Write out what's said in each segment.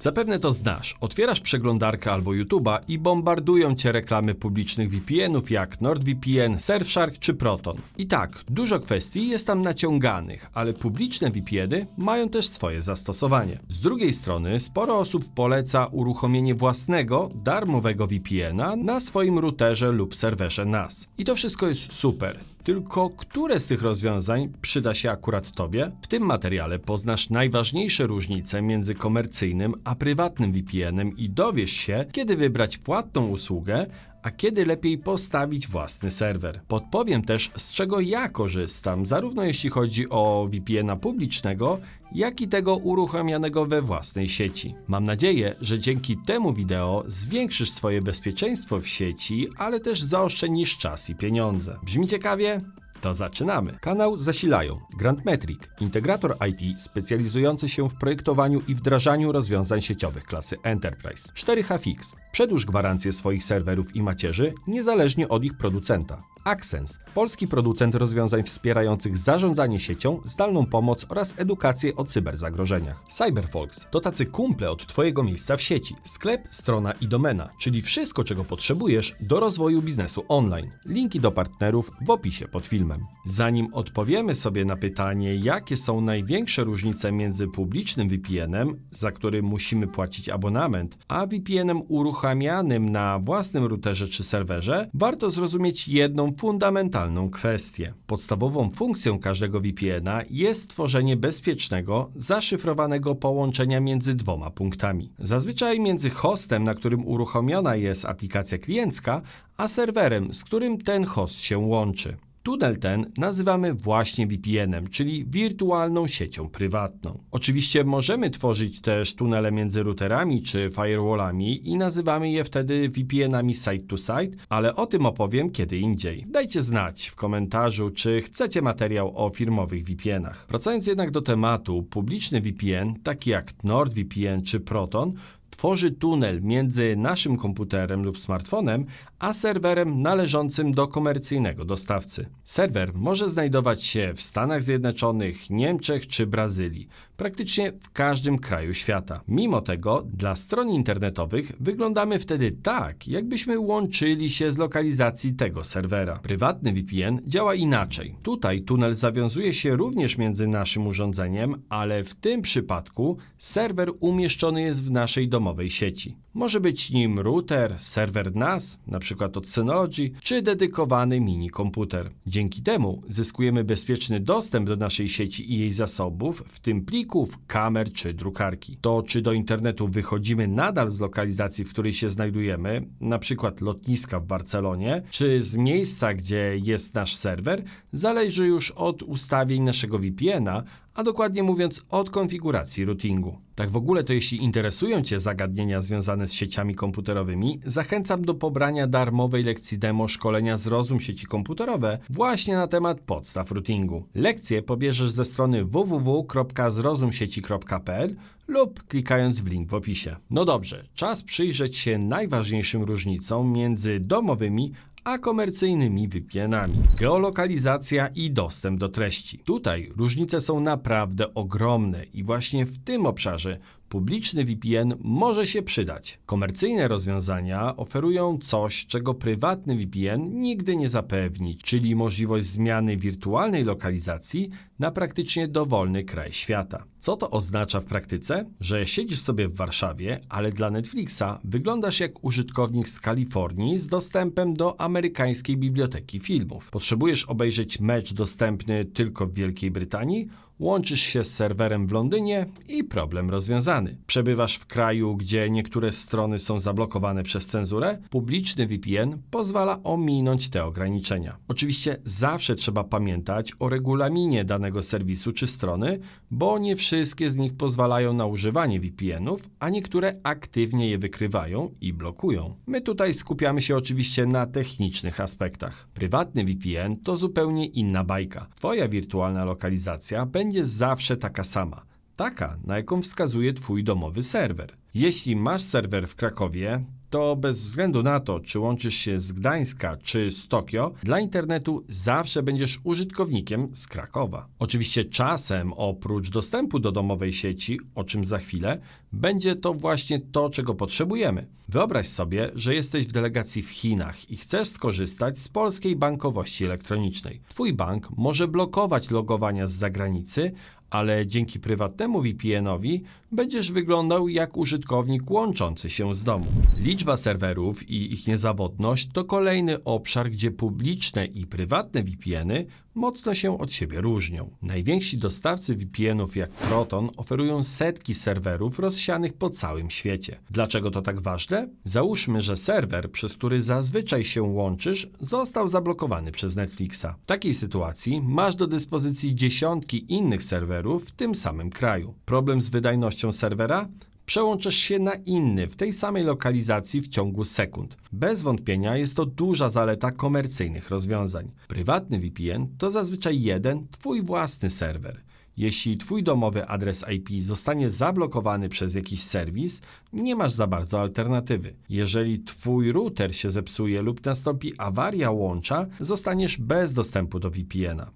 Zapewne to znasz. Otwierasz przeglądarkę albo YouTube'a i bombardują cię reklamy publicznych VPN-ów jak NordVPN, Surfshark czy Proton. I tak, dużo kwestii jest tam naciąganych, ale publiczne VPN-y mają też swoje zastosowanie. Z drugiej strony, sporo osób poleca uruchomienie własnego, darmowego VPN-a na swoim routerze lub serwerze NAS. I to wszystko jest super. Tylko które z tych rozwiązań przyda się akurat Tobie? W tym materiale poznasz najważniejsze różnice między komercyjnym a prywatnym VPN-em i dowiesz się, kiedy wybrać płatną usługę, a kiedy lepiej postawić własny serwer. Podpowiem też, z czego ja korzystam, zarówno jeśli chodzi o VPN-a publicznego, jak i tego uruchamianego we własnej sieci. Mam nadzieję, że dzięki temu wideo zwiększysz swoje bezpieczeństwo w sieci, ale też zaoszczędzisz czas i pieniądze. Brzmi ciekawie? To zaczynamy. Kanał zasilają Grandmetric, integrator IT specjalizujący się w projektowaniu i wdrażaniu rozwiązań sieciowych klasy Enterprise. 4H Fix. Przedłuż gwarancję swoich serwerów i macierzy niezależnie od ich producenta. Access, polski producent rozwiązań wspierających zarządzanie siecią, zdalną pomoc oraz edukację o cyberzagrożeniach. Cyberfolks to tacy kumple od Twojego miejsca w sieci. Sklep, strona i domena, czyli wszystko, czego potrzebujesz do rozwoju biznesu online. Linki do partnerów w opisie pod filmem. Zanim odpowiemy sobie na pytanie, jakie są największe różnice między publicznym VPN-em, za który musimy płacić abonament, a VPN-em uruchamianym na własnym routerze czy serwerze, warto zrozumieć jedną fundamentalną kwestię. Podstawową funkcją każdego VPN-a jest tworzenie bezpiecznego, zaszyfrowanego połączenia między dwoma punktami. Zazwyczaj między hostem, na którym uruchomiona jest aplikacja kliencka, a serwerem, z którym ten host się łączy. Tunel ten nazywamy właśnie VPN-em, czyli wirtualną siecią prywatną. Oczywiście możemy tworzyć też tunele między routerami czy firewallami i nazywamy je wtedy VPN-ami site-to-site, ale o tym opowiem kiedy indziej. Dajcie znać w komentarzu, czy chcecie materiał o firmowych VPN-ach. Wracając jednak do tematu, publiczny VPN, taki jak NordVPN czy Proton, tworzy tunel między naszym komputerem lub smartfonem, a serwerem należącym do komercyjnego dostawcy. Serwer może znajdować się w Stanach Zjednoczonych, Niemczech czy Brazylii, praktycznie w każdym kraju świata. Mimo tego, dla stron internetowych wyglądamy wtedy tak, jakbyśmy łączyli się z lokalizacji tego serwera. Prywatny VPN działa inaczej. Tutaj tunel zawiązuje się również między naszym urządzeniem, ale w tym przypadku serwer umieszczony jest w naszej domowej sieci. Może być nim router, serwer NAS, np. od Synology, czy dedykowany mini komputer. Dzięki temu zyskujemy bezpieczny dostęp do naszej sieci i jej zasobów, w tym plików, kamer czy drukarki. To, czy do internetu wychodzimy nadal z lokalizacji, w której się znajdujemy, np. lotniska w Barcelonie, czy z miejsca, gdzie jest nasz serwer, zależy już od ustawień naszego VPN-a, a dokładnie mówiąc od konfiguracji routingu. Tak w ogóle to jeśli interesują Cię zagadnienia związane z sieciami komputerowymi, zachęcam do pobrania darmowej lekcji demo szkolenia Zrozum sieci komputerowe właśnie na temat podstaw routingu. Lekcję pobierzesz ze strony www.zrozumsieci.pl lub klikając w link w opisie. No dobrze, czas przyjrzeć się najważniejszym różnicom między domowymi a komercyjnymi VPN-ami. Geolokalizacja i dostęp do treści. Tutaj różnice są naprawdę ogromne i właśnie w tym obszarze publiczny VPN może się przydać. Komercyjne rozwiązania oferują coś, czego prywatny VPN nigdy nie zapewni, czyli możliwość zmiany wirtualnej lokalizacji na praktycznie dowolny kraj świata. Co to oznacza w praktyce? Że siedzisz sobie w Warszawie, ale dla Netflixa wyglądasz jak użytkownik z Kalifornii z dostępem do amerykańskiej biblioteki filmów. Potrzebujesz obejrzeć mecz dostępny tylko w Wielkiej Brytanii? Łączysz się z serwerem w Londynie i problem rozwiązany. Przebywasz w kraju, gdzie niektóre strony są zablokowane przez cenzurę? Publiczny VPN pozwala ominąć te ograniczenia. Oczywiście zawsze trzeba pamiętać o regulaminie danego serwisu czy strony, bo nie wszystkie z nich pozwalają na używanie VPN-ów, a niektóre aktywnie je wykrywają i blokują. My tutaj skupiamy się oczywiście na technicznych aspektach. Prywatny VPN to zupełnie inna bajka. Twoja wirtualna lokalizacja będzie zawsze taka sama. Taka, na jaką wskazuje Twój domowy serwer. Jeśli masz serwer w Krakowie, to bez względu na to, czy łączysz się z Gdańska czy z Tokio, dla internetu zawsze będziesz użytkownikiem z Krakowa. Oczywiście czasem, oprócz dostępu do domowej sieci, o czym za chwilę, będzie to właśnie to, czego potrzebujemy. Wyobraź sobie, że jesteś w delegacji w Chinach i chcesz skorzystać z polskiej bankowości elektronicznej. Twój bank może blokować logowania z zagranicy, ale dzięki prywatnemu VPN-owi będziesz wyglądał jak użytkownik łączący się z domu. Liczba serwerów i ich niezawodność to kolejny obszar, gdzie publiczne i prywatne VPN-y mocno się od siebie różnią. Najwięksi dostawcy VPN-ów jak Proton oferują setki serwerów rozsianych po całym świecie. Dlaczego to tak ważne? Załóżmy, że serwer, przez który zazwyczaj się łączysz, został zablokowany przez Netflixa. W takiej sytuacji masz do dyspozycji dziesiątki innych serwerów w tym samym kraju. Problem z wydajnością serwera? Przełączasz się na inny w tej samej lokalizacji w ciągu sekund. Bez wątpienia jest to duża zaleta komercyjnych rozwiązań. Prywatny VPN to zazwyczaj jeden, twój własny serwer. Jeśli twój domowy adres IP zostanie zablokowany przez jakiś serwis, nie masz za bardzo alternatywy. Jeżeli twój router się zepsuje lub nastąpi awaria łącza, zostaniesz bez dostępu do VPN-a.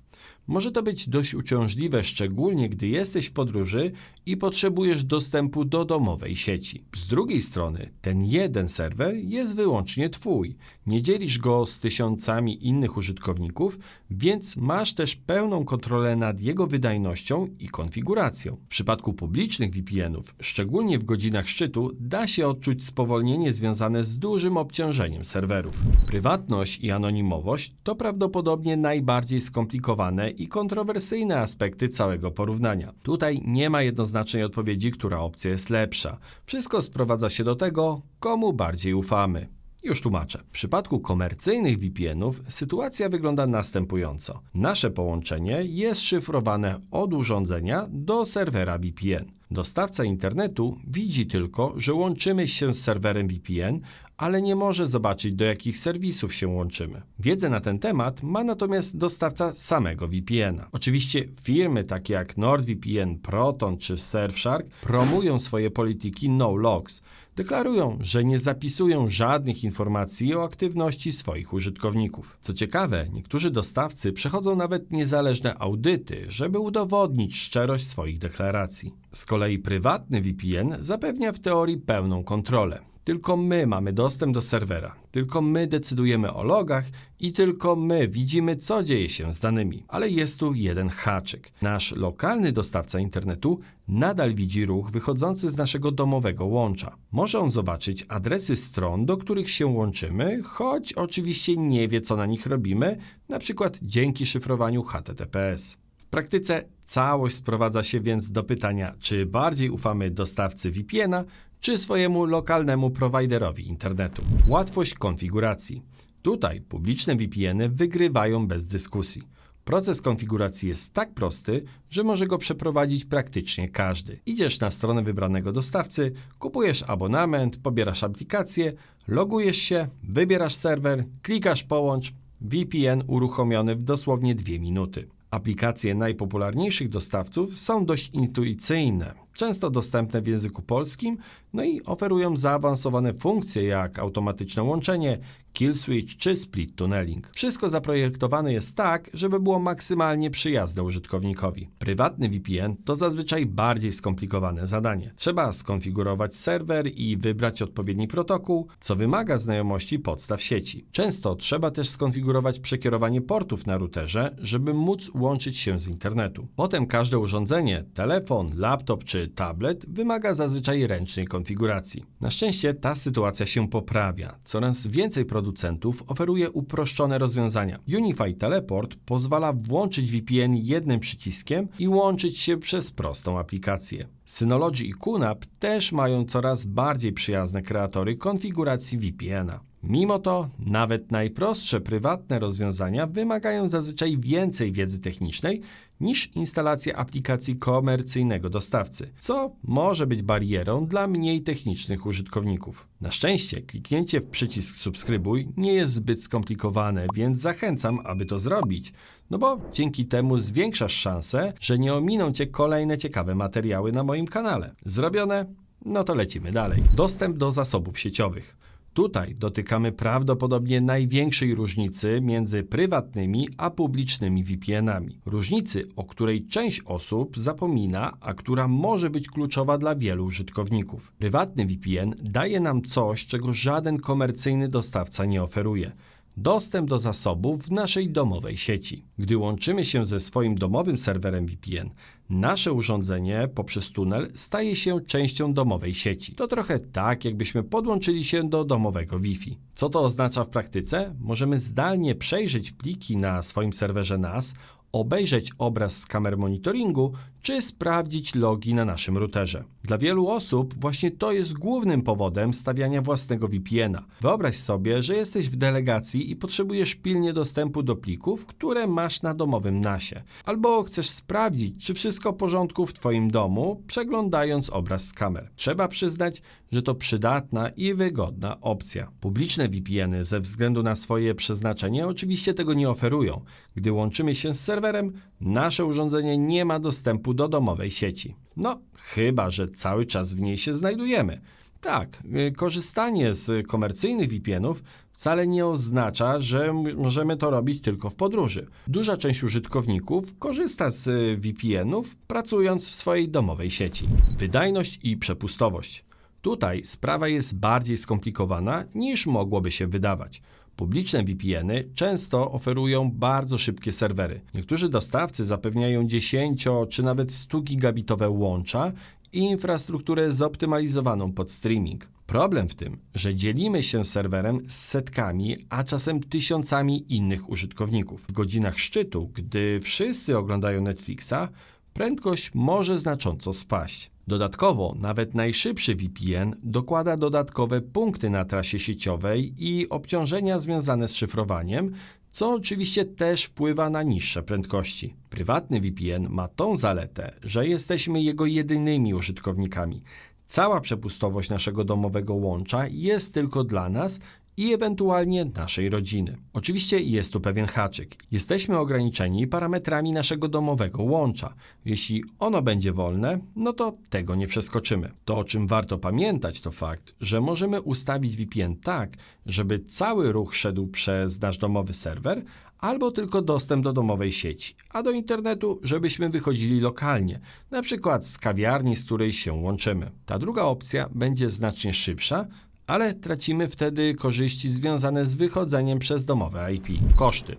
Może to być dość uciążliwe, szczególnie gdy jesteś w podróży i potrzebujesz dostępu do domowej sieci. Z drugiej strony, ten jeden serwer jest wyłącznie Twój. Nie dzielisz go z tysiącami innych użytkowników, więc masz też pełną kontrolę nad jego wydajnością i konfiguracją. W przypadku publicznych VPN-ów, szczególnie w godzinach szczytu, da się odczuć spowolnienie związane z dużym obciążeniem serwerów. Prywatność i anonimowość to prawdopodobnie najbardziej skomplikowane i kontrowersyjne aspekty całego porównania. Tutaj nie ma jednoznacznej odpowiedzi, która opcja jest lepsza. Wszystko sprowadza się do tego, komu bardziej ufamy. Już tłumaczę. W przypadku komercyjnych VPN-ów sytuacja wygląda następująco. Nasze połączenie jest szyfrowane od urządzenia do serwera VPN. Dostawca internetu widzi tylko, że łączymy się z serwerem VPN, ale nie może zobaczyć, do jakich serwisów się łączymy. Wiedzę na ten temat ma natomiast dostawca samego VPN-a. Oczywiście firmy takie jak NordVPN, Proton czy Surfshark promują swoje polityki no logs. Deklarują, że nie zapisują żadnych informacji o aktywności swoich użytkowników. Co ciekawe, niektórzy dostawcy przechodzą nawet niezależne audyty, żeby udowodnić szczerość swoich deklaracji. Z kolei prywatny VPN zapewnia w teorii pełną kontrolę. Tylko my mamy dostęp do serwera, tylko my decydujemy o logach i tylko my widzimy, co dzieje się z danymi. Ale jest tu jeden haczyk. Nasz lokalny dostawca internetu nadal widzi ruch wychodzący z naszego domowego łącza. Może on zobaczyć adresy stron, do których się łączymy, choć oczywiście nie wie, co na nich robimy, na przykład dzięki szyfrowaniu HTTPS. W praktyce całość sprowadza się więc do pytania, czy bardziej ufamy dostawcy VPN-a, czy swojemu lokalnemu prowajderowi internetu. Łatwość konfiguracji. Tutaj publiczne VPN-y wygrywają bez dyskusji. Proces konfiguracji jest tak prosty, że może go przeprowadzić praktycznie każdy. Idziesz na stronę wybranego dostawcy, kupujesz abonament, pobierasz aplikację, logujesz się, wybierasz serwer, klikasz połącz, VPN uruchomiony w dosłownie 2 minuty. Aplikacje najpopularniejszych dostawców są dość intuicyjne, często dostępne w języku polskim, no i oferują zaawansowane funkcje jak automatyczne łączenie, kill switch czy split tunneling. Wszystko zaprojektowane jest tak, żeby było maksymalnie przyjazne użytkownikowi. Prywatny VPN to zazwyczaj bardziej skomplikowane zadanie. Trzeba skonfigurować serwer i wybrać odpowiedni protokół, co wymaga znajomości podstaw sieci. Często trzeba też skonfigurować przekierowanie portów na routerze, żeby móc łączyć się z internetu. Potem każde urządzenie, telefon, laptop czy tablet wymaga zazwyczaj ręcznej konfiguracji. Na szczęście ta sytuacja się poprawia. Coraz więcej producentów oferuje uproszczone rozwiązania. Unify Teleport pozwala włączyć VPN jednym przyciskiem i łączyć się przez prostą aplikację. Synology i QNAP też mają coraz bardziej przyjazne kreatory konfiguracji VPN-a. Mimo to, nawet najprostsze prywatne rozwiązania wymagają zazwyczaj więcej wiedzy technicznej niż instalacja aplikacji komercyjnego dostawcy, co może być barierą dla mniej technicznych użytkowników. Na szczęście, kliknięcie w przycisk subskrybuj nie jest zbyt skomplikowane, więc zachęcam, aby to zrobić, no bo dzięki temu zwiększasz szansę, że nie ominą Cię kolejne ciekawe materiały na moim kanale. Zrobione? No to lecimy dalej. Dostęp do zasobów sieciowych. Tutaj dotykamy prawdopodobnie największej różnicy między prywatnymi a publicznymi VPN-ami. Różnicy, o której część osób zapomina, a która może być kluczowa dla wielu użytkowników. Prywatny VPN daje nam coś, czego żaden komercyjny dostawca nie oferuje dostęp do zasobów w naszej domowej sieci. Gdy łączymy się ze swoim domowym serwerem VPN, nasze urządzenie poprzez tunel staje się częścią domowej sieci. To trochę tak, jakbyśmy podłączyli się do domowego Wi-Fi. Co to oznacza w praktyce? Możemy zdalnie przejrzeć pliki na swoim serwerze NAS, obejrzeć obraz z kamer monitoringu czy sprawdzić logi na naszym routerze. Dla wielu osób właśnie to jest głównym powodem stawiania własnego VPN-a. Wyobraź sobie, że jesteś w delegacji i potrzebujesz pilnie dostępu do plików, które masz na domowym NASie. Albo chcesz sprawdzić, czy wszystko w porządku w Twoim domu, przeglądając obraz z kamer. Trzeba przyznać, że to przydatna i wygodna opcja. Publiczne VPN-y ze względu na swoje przeznaczenie oczywiście tego nie oferują. Gdy łączymy się z serwerem, nasze urządzenie nie ma dostępu do domowej sieci. No, chyba że cały czas w niej się znajdujemy. Tak, y, korzystanie z komercyjnych VPN-ów wcale nie oznacza, że możemy to robić tylko w podróży. Duża część użytkowników korzysta z y, VPN-ów pracując w swojej domowej sieci. Wydajność i przepustowość. Tutaj sprawa jest bardziej skomplikowana niż mogłoby się wydawać. Publiczne VPN-y często oferują bardzo szybkie serwery. Niektórzy dostawcy zapewniają 10 czy nawet 100 gigabitowe łącza i infrastrukturę zoptymalizowaną pod streaming. Problem w tym, że dzielimy się serwerem z setkami, a czasem tysiącami innych użytkowników. W godzinach szczytu, gdy wszyscy oglądają Netflixa, prędkość może znacząco spaść. Dodatkowo, nawet najszybszy VPN dokłada dodatkowe punkty na trasie sieciowej i obciążenia związane z szyfrowaniem, co oczywiście też wpływa na niższe prędkości. Prywatny VPN ma tą zaletę, że jesteśmy jego jedynymi użytkownikami. Cała przepustowość naszego domowego łącza jest tylko dla nas i ewentualnie naszej rodziny. Oczywiście jest tu pewien haczyk. Jesteśmy ograniczeni parametrami naszego domowego łącza. Jeśli ono będzie wolne, no to tego nie przeskoczymy. To, o czym warto pamiętać, to fakt, że możemy ustawić VPN tak, żeby cały ruch szedł przez nasz domowy serwer, albo tylko dostęp do domowej sieci, a do internetu, żebyśmy wychodzili lokalnie, na przykład z kawiarni, z której się łączymy. Ta druga opcja będzie znacznie szybsza, ale tracimy wtedy korzyści związane z wychodzeniem przez domowe IP. Koszty.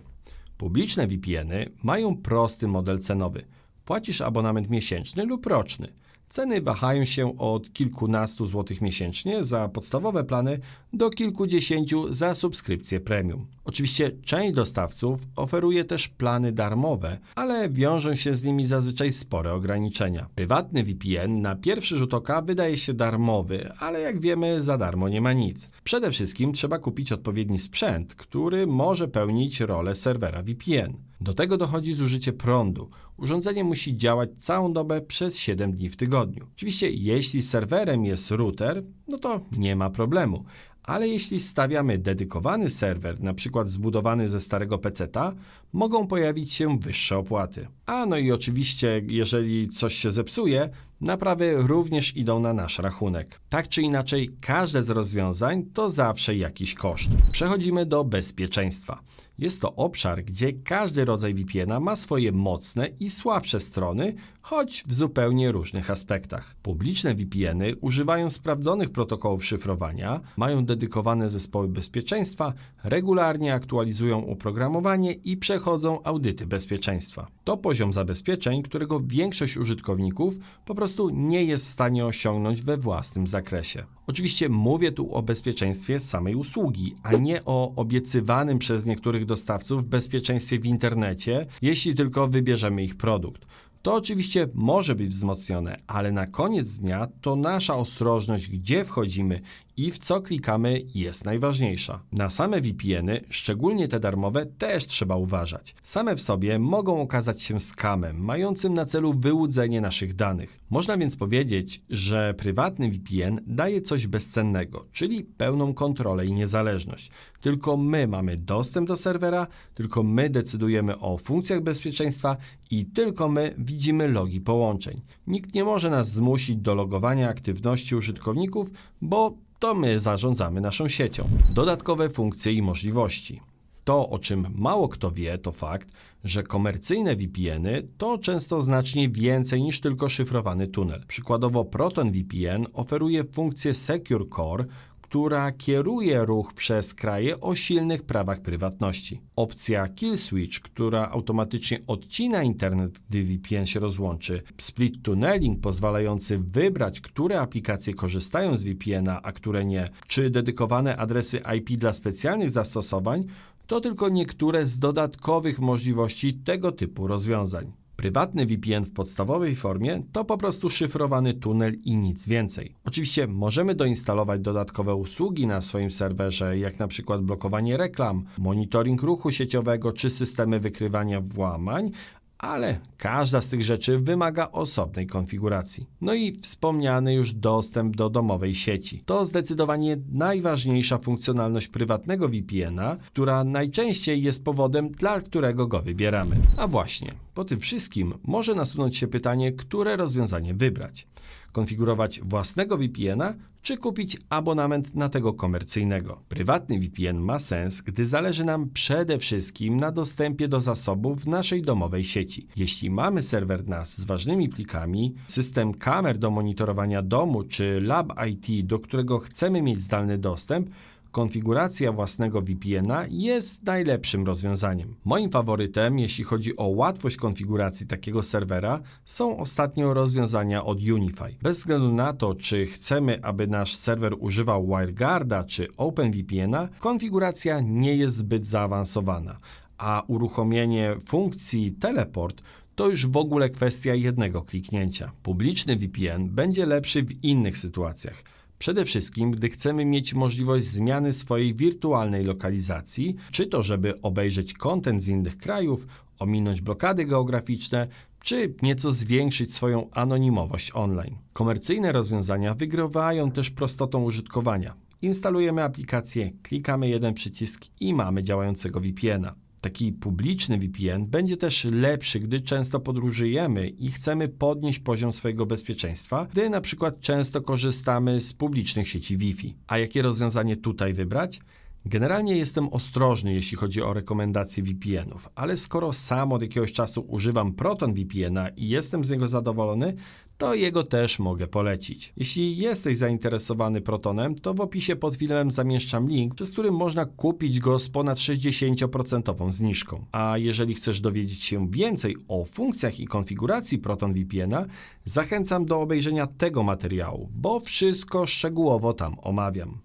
Publiczne VPN-y mają prosty model cenowy. Płacisz abonament miesięczny lub roczny. Ceny wahają się od kilkunastu złotych miesięcznie za podstawowe plany do kilkudziesięciu za subskrypcję premium. Oczywiście część dostawców oferuje też plany darmowe, ale wiążą się z nimi zazwyczaj spore ograniczenia. Prywatny VPN na pierwszy rzut oka wydaje się darmowy, ale jak wiemy za darmo nie ma nic. Przede wszystkim trzeba kupić odpowiedni sprzęt, który może pełnić rolę serwera VPN. Do tego dochodzi zużycie prądu. Urządzenie musi działać całą dobę przez 7 dni w tygodniu. Oczywiście, jeśli serwerem jest router, no to nie ma problemu. Ale jeśli stawiamy dedykowany serwer, na przykład zbudowany ze starego peceta, mogą pojawić się wyższe opłaty. A no i oczywiście, jeżeli coś się zepsuje, naprawy również idą na nasz rachunek. Tak czy inaczej, każde z rozwiązań to zawsze jakiś koszt. Przechodzimy do bezpieczeństwa. Jest to obszar, gdzie każdy rodzaj VPN-a ma swoje mocne i słabsze strony, choć w zupełnie różnych aspektach. Publiczne VPN-y używają sprawdzonych protokołów szyfrowania, mają dedykowane zespoły bezpieczeństwa, regularnie aktualizują oprogramowanie i przechodzą audyty bezpieczeństwa. To zabezpieczeń, którego większość użytkowników po prostu nie jest w stanie osiągnąć we własnym zakresie. Oczywiście mówię tu o bezpieczeństwie samej usługi, a nie o obiecywanym przez niektórych dostawców bezpieczeństwie w internecie, jeśli tylko wybierzemy ich produkt. To oczywiście może być wzmocnione, ale na koniec dnia to nasza ostrożność, gdzie wchodzimy i w co klikamy, jest najważniejsza. Na same VPN-y, szczególnie te darmowe, też trzeba uważać. Same w sobie mogą okazać się skamem, mającym na celu wyłudzenie naszych danych. Można więc powiedzieć, że prywatny VPN daje coś bezcennego, czyli pełną kontrolę i niezależność. Tylko my mamy dostęp do serwera, tylko my decydujemy o funkcjach bezpieczeństwa i tylko my widzimy logi połączeń. Nikt nie może nas zmusić do logowania aktywności użytkowników, bo to my zarządzamy naszą siecią. Dodatkowe funkcje i możliwości. To, o czym mało kto wie, to fakt, że komercyjne VPN-y to często znacznie więcej niż tylko szyfrowany tunel. Przykładowo Proton VPN oferuje funkcję Secure Core, która kieruje ruch przez kraje o silnych prawach prywatności. Opcja Kill Switch, która automatycznie odcina internet, gdy VPN się rozłączy. Split Tunneling pozwalający wybrać, które aplikacje korzystają z VPN-a, a które nie. Czy dedykowane adresy IP dla specjalnych zastosowań to tylko niektóre z dodatkowych możliwości tego typu rozwiązań. Prywatny VPN w podstawowej formie to po prostu szyfrowany tunel i nic więcej. Oczywiście możemy doinstalować dodatkowe usługi na swoim serwerze, jak na przykład blokowanie reklam, monitoring ruchu sieciowego czy systemy wykrywania włamań, ale każda z tych rzeczy wymaga osobnej konfiguracji. No i wspomniany już dostęp do domowej sieci. To zdecydowanie najważniejsza funkcjonalność prywatnego VPN-a, która najczęściej jest powodem, dla którego go wybieramy. A właśnie, po tym wszystkim może nasunąć się pytanie, które rozwiązanie wybrać. Konfigurować własnego VPN-a, czy kupić abonament na tego komercyjnego. Prywatny VPN ma sens, gdy zależy nam przede wszystkim na dostępie do zasobów naszej domowej sieci. Jeśli mamy serwer NAS z ważnymi plikami, system kamer do monitorowania domu czy lab IT, do którego chcemy mieć zdalny dostęp, konfiguracja własnego VPN-a jest najlepszym rozwiązaniem. Moim faworytem, jeśli chodzi o łatwość konfiguracji takiego serwera, są ostatnio rozwiązania od Unify. Bez względu na to, czy chcemy, aby nasz serwer używał WireGuarda czy OpenVPN-a, konfiguracja nie jest zbyt zaawansowana, a uruchomienie funkcji teleport to już w ogóle kwestia jednego kliknięcia. Publiczny VPN będzie lepszy w innych sytuacjach. Przede wszystkim, gdy chcemy mieć możliwość zmiany swojej wirtualnej lokalizacji, czy to żeby obejrzeć kontent z innych krajów, ominąć blokady geograficzne, czy nieco zwiększyć swoją anonimowość online. Komercyjne rozwiązania wygrywają też prostotą użytkowania. Instalujemy aplikację, klikamy jeden przycisk i mamy działającego VPN-a. Taki publiczny VPN będzie też lepszy, gdy często podróżujemy i chcemy podnieść poziom swojego bezpieczeństwa, gdy na przykład często korzystamy z publicznych sieci Wi-Fi. A jakie rozwiązanie tutaj wybrać? Generalnie jestem ostrożny, jeśli chodzi o rekomendacje VPN-ów, ale skoro sam od jakiegoś czasu używam Proton VPN-a i jestem z niego zadowolony, to jego też mogę polecić. Jeśli jesteś zainteresowany Protonem, to w opisie pod filmem zamieszczam link, przez który można kupić go z ponad 60% zniżką. A jeżeli chcesz dowiedzieć się więcej o funkcjach i konfiguracji Proton VPN-a, zachęcam do obejrzenia tego materiału, bo wszystko szczegółowo tam omawiam.